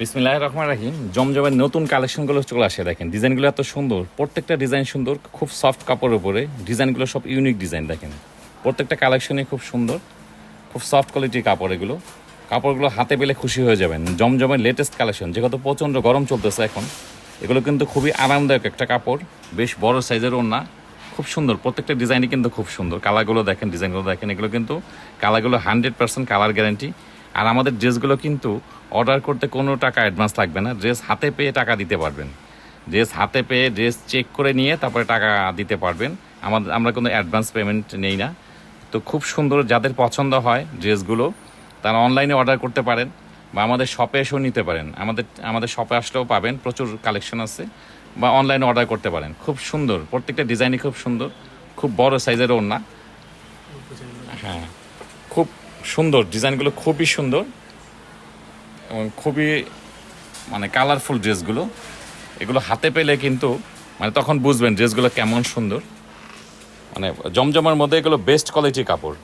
বিসমিল্লাহ রহমান রাহিম। জমজমের নতুন কালেকশনগুলো চলে আসে, দেখেন। ডিজাইনগুলো এত সুন্দর। প্রত্যেকটা ডিজাইন সুন্দর, খুব সফট কাপড়ের উপরে। ডিজাইনগুলো সব ইউনিক ডিজাইন, দেখেন। প্রত্যেকটা কালেকশনই খুব সুন্দর, খুব সফট কোয়ালিটির কাপড় এগুলো। কাপড়গুলো হাতে পেলে খুশি হয়ে যাবেন। জমজমের লেটেস্ট কালেকশন যেহেতু প্রচণ্ড গরম চলতেছে এখন, এগুলো কিন্তু খুবই আরামদায়ক একটা কাপড়, বেশ বড় সাইজের ওড়না, খুব সুন্দর। প্রত্যেকটা ডিজাইনই কিন্তু খুব সুন্দর। কালারগুলো দেখেন, ডিজাইনগুলো দেখেন, এগুলো কিন্তু কালারগুলো হান্ড্রেড পার্সেন্ট কালার গ্যারান্টি আর আমাদের ড্রেসগুলো কিন্তু অর্ডার করতে কোনো টাকা অ্যাডভান্স লাগবে না। ড্রেস হাতে পেয়ে টাকা দিতে পারবেন। ড্রেস হাতে পেয়ে ড্রেস চেক করে নিয়ে তারপরে টাকা দিতে পারবেন। আমাদের আমরা কোনো অ্যাডভান্স পেমেন্ট নেই না। তো খুব সুন্দর যাদের পছন্দ হয় ড্রেসগুলো, তারা অনলাইনে অর্ডার করতে পারেন বা আমাদের শপে এসেও নিতে পারেন। আমাদের আমাদের শপে আসলেও পাবেন, প্রচুর কালেকশন আছে বা অনলাইনে অর্ডার করতে পারেন। খুব সুন্দর, প্রত্যেকটা ডিজাইনই খুব সুন্দর। খুব বড় সাইজের ওড়না। হ্যাঁ খুব সুন্দর, ডিজাইনগুলো খুবই সুন্দর এবং খুবই মানে কালারফুল ড্রেসগুলো এগুলো হাতে পেলে কিন্তু মানে তখন বুঝবেন ড্রেসগুলো কেমন সুন্দর। মানে জমজমের মধ্যে এগুলো বেস্ট কোয়ালিটি কাপড়।